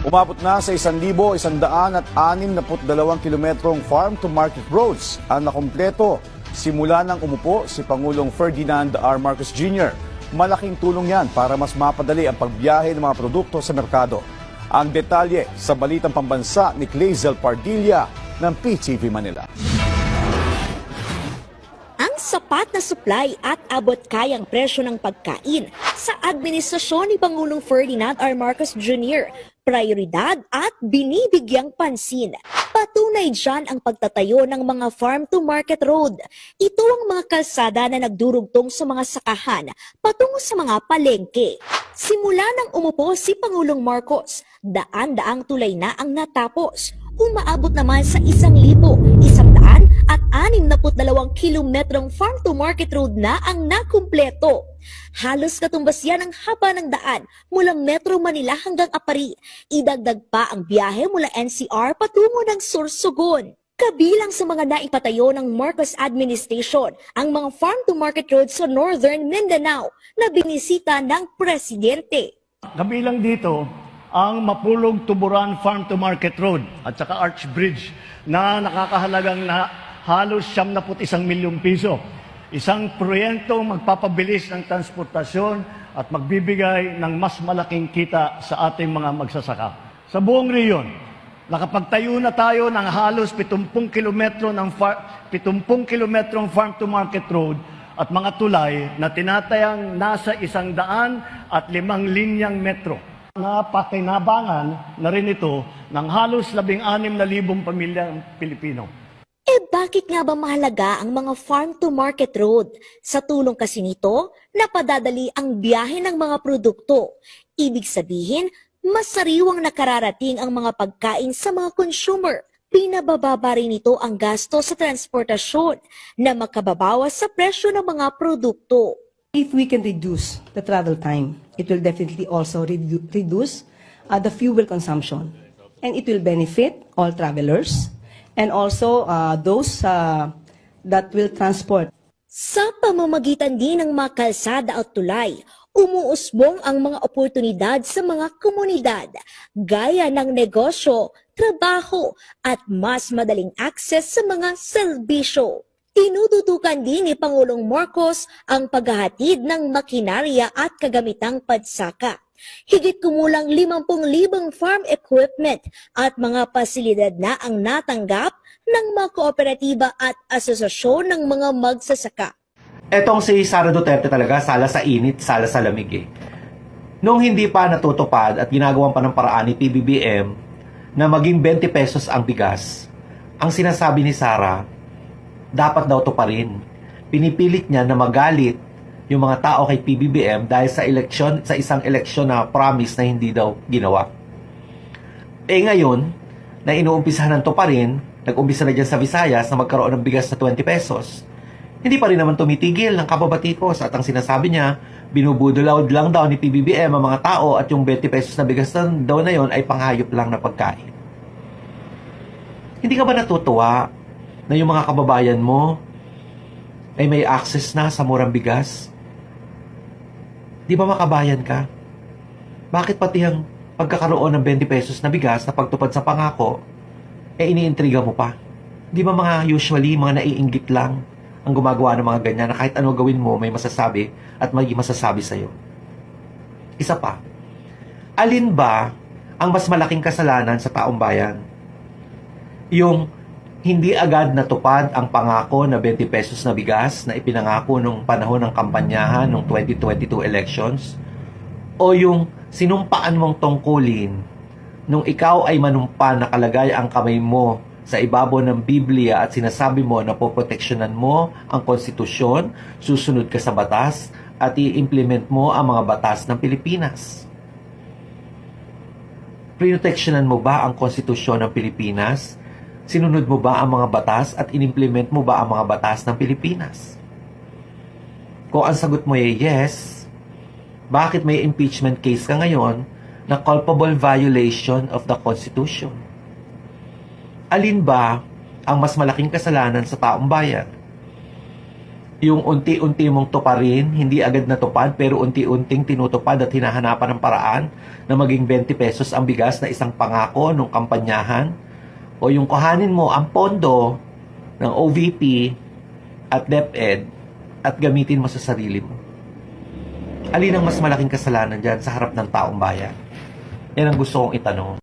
Umabot na sa 1,162 kilometrong farm-to-market roads ang nakumpleto simula nang umupo si Pangulong Ferdinand R. Marcos Jr. Malaking tulong yan para mas mapadali ang pagbiyahe ng mga produkto sa merkado. Ang detalye sa Balitang Pambansa ni Clazel Pardilla ng PTV Manila. Sapat na supply at abot kayang presyo ng pagkain sa administrasyon ni Pangulong Ferdinand R. Marcos Jr. prioridad at binibigyang pansin. Patunay dyan ang pagtatayo ng mga farm-to-market road. Ito ang mga kalsada na nagdurugtong sa mga sakahan patungo sa mga palengke. Simula nang umupo si Pangulong Marcos, daan-daang tulay na ang natapos. Umaabot naman sa isang libo, 62 kilometrong farm-to-market road na ang nakumpleto. Halos katumbas yan ang haba ng daan mula Metro Manila hanggang Apari. Idagdag pa ang biyahe mula NCR patungo ng Sorsogon. Kabilang sa mga naipatayo ng Marcos administration ang mga farm-to-market roads sa Northern Mindanao na binisita ng presidente. Kabilang dito ang Mapulog Tuburan Farm to Market Road at saka Arch Bridge na nakakahalagang na halos 71 milyong piso. Isang proyektong magpapabilis ng transportasyon at magbibigay ng mas malaking kita sa ating mga magsasaka. Sa buong reyon, nakapagtayo na tayo ng halos 70 kilometro ng far, 70 kilometrong farm to market road at mga tulay na tinatayang nasa isang daan at limang linyang metro. Napakinabangan na rin ito ng halos labing anim na libong pamilyang Pilipino. Bakit nga ba mahalaga ang mga farm-to-market road? Sa tulong kasi nito, napadadali ang biyahe ng mga produkto. Ibig sabihin, mas sariwang nakararating ang mga pagkain sa mga consumer. Pinabababa rin nito ang gasto sa transportasyon na makababawas sa presyo ng mga produkto. If we can reduce the travel time, it will definitely also redu- reduce uh, the fuel consumption. And it will benefit all travelers and also uh, those uh, that will transport. Sa pamamagitan din ng mga kalsada at tulay, umuusbong ang mga oportunidad sa mga komunidad, gaya ng negosyo, trabaho, at mas madaling akses sa mga serbisyo. Tinututukan din ni Pangulong Marcos ang paghahatid ng makinarya at kagamitang padsaka. Higit kumulang 50,000 farm equipment at mga pasilidad na ang natanggap ng mga kooperatiba at asosasyon ng mga magsasaka. Etong si Sara Duterte talaga, sala sa init, sala sa lamig eh. Nung hindi pa natutupad at ginagawan pa ng paraan ni PBBM na maging 20 pesos ang bigas, ang sinasabi ni Sara, dapat daw to pa rin. Pinipilit niya na magalit yung mga tao kay PBBM dahil sa eleksyon, sa isang eleksyon na promise na hindi daw ginawa. Eh ngayon, na inuumpisahan to pa rin, nag-umpisa na dyan sa Visayas na magkaroon ng bigas na 20 pesos, hindi pa rin naman tumitigil ng kababatikos at ang sinasabi niya, binubudolaw lang daw ni PBBM ang mga tao at yung 20 pesos na bigas na daw na yon ay panghayop lang na pagkain. Hindi ka ba natutuwa na yung mga kababayan mo ay may access na sa murang bigas? Di ba makabayan ka? Bakit pati ang pagkakaroon ng 20 pesos na bigas na pagtupad sa pangako, eh iniintriga mo pa? Di ba mga usually, mga naiinggit lang ang gumagawa ng mga ganyan na kahit ano gawin mo, may masasabi at may masasabi sa'yo? Isa pa, alin ba ang mas malaking kasalanan sa taong bayan? Yung hindi agad natupad ang pangako na 20 pesos na bigas na ipinangako nung panahon ng kampanyahan ng 2022 elections? O yung sinumpaan mong tungkulin nung ikaw ay manumpa nakalagay ang kamay mo sa ibabaw ng Biblia at sinasabi mo na poproteksyonan mo ang konstitusyon, susunod ka sa batas, at i-implement mo ang mga batas ng Pilipinas. Proteksyonan mo ba ang konstitusyon ng Pilipinas? Sinunod mo ba ang mga batas at inimplement mo ba ang mga batas ng Pilipinas? Kung ang sagot mo ay yes, bakit may impeachment case ka ngayon na culpable violation of the Constitution? Alin ba ang mas malaking kasalanan sa taong bayan? yung unti-unti mong tuparin, hindi agad natupad, pero unti-unting tinutupad at hinahanapan ng paraan na maging 20 pesos ang bigas na isang pangako nung kampanyahan, o yung kuhanin mo ang pondo ng OVP at DepEd at gamitin mo sa sarili mo. Alin ang mas malaking kasalanan dyan sa harap ng taong bayan? Yan ang gusto kong itanong.